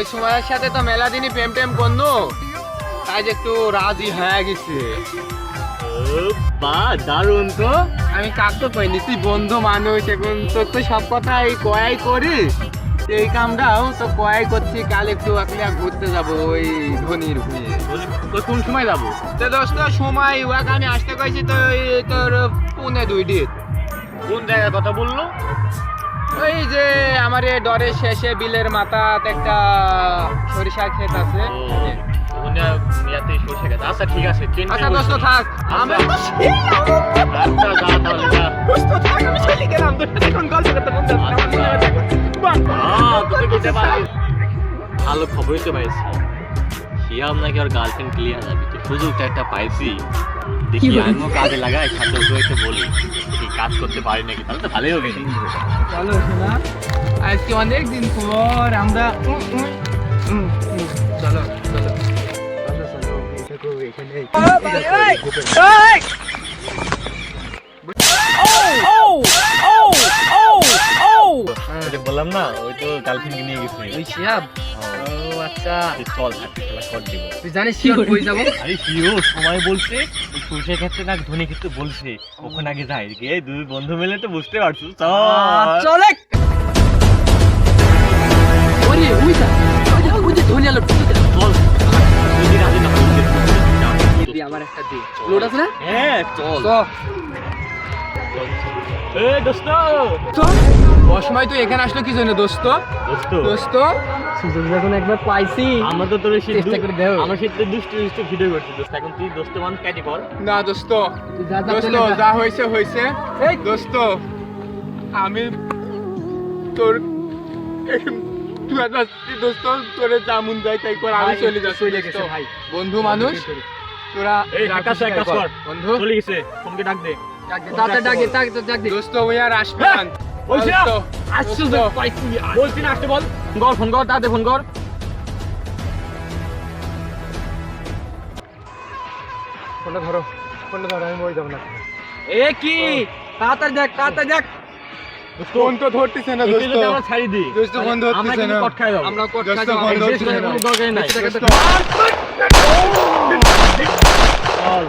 ওর সাথে তো মেলা দিনই প্রেম টেম করল তাই যে একটু রাজি হয়ে গেছে। বা দারুণ তো। আমি কাক তো কইনি তুই বন্ধু মানুষ এখন তোর তো সব কথাই কয়াই করি। এই কামটাও তো কয়াই করছি কাল একটু আকলিয়া ঘুরতে যাব ওই ধনির ভুঁয়ে তো কোন সময় যাব? তো দোস্ত সময় উয়াক আমি আসতে কইছি তো এই তোর পুনে দুই দিন। কোন জায়গার কথা বলল? ওই যে আমার এই ডরের শেষে বিলের মাথা একটা সরিষা ক্ষেত আছে। আচ্ছা ঠিক আছে আচ্ছা দোস্ত থাক। আচ্ছা। দোস্ত থাক আমি চলে গেলাম। এখন গল্প করতে পারবি ভালো খবরই তো পাইছি। শিয়াম নাকি ওর গার্লফ্রেন্ড ক্লিয়ার যাবি তো সুযোগটা একটা পাইছি দেখি আমিও কাজে লাগাই সাথে ওকে একটু বলি কি কাজ করতে পারি নাকি তাহলে তো ভালোই হবে চলো শোনা আজকে অনেক দিন পর আমরা চলো বললাম না ওই তো গার্লফ্রেন্ডকে নিয়ে গেছে ওই শিয়াব আচ্ছা। চল হাঁটতে খেলা দিব তুই জানিস শিওর কই যাব? আরে শিও সময় বলছে সরষে ক্ষেত্রে না ধনী ক্ষেত্রে বলছে ওখানে আগে যাই? গিয়ে দুই বন্ধু মিলে তো বুঝতে পারছ চল। চলে ওরে ওই যে ধনিয়া চল। আমার একটা দি লোট আছে না? হ্যাঁ চল। এ দোস্ত। অসময় তুই এখানে আসলো কি জন্য দোস্ত? দোস্ত। দোস্ত? সুযোগ যখন একবার পাইছি আমরা তো তোর সেই চেষ্টা করে দেও। আমার সাথে দুষ্টু দুষ্টু ভিডিও করছি দোস্ত। এখন তুই দোস্ত মান ক্যাটি কর না দোস্ত। দোস্ত চলে যা। হয়েছে হয়েছে। এই! দোস্ত আমি তোর দোস্ত। তোরে জামুন যাই তাই কর আমি চলে যাচ্ছি চলে গেছে ভাই। বন্ধু মানুষ তোরা এই তাই কর। বন্ধু? চলে গেছে ফোনকে ডাক দে। ডাক ডাক দোস্ত ওই আর আসবে। না। আসছো পাইছি আসতে বল। ফোন ফোন কর তাতে ফোন কর। ফোনটা ধরো ফোনটা ধরো আমি বই যাব না। এ কি? তাড়াতাড়ি দেখ তাড়াতাড়ি দেখ। ফোন তো ধরতেছে না দোস্ত। আমরা ছাড়ি দিই দোস্ত ফোন ধরতেছে কিন্তু না। কট খাই যাব। আমরা কট দোস্ত খাই ফোন ধরতেছে না দরকার নাই। দোস্ত, চল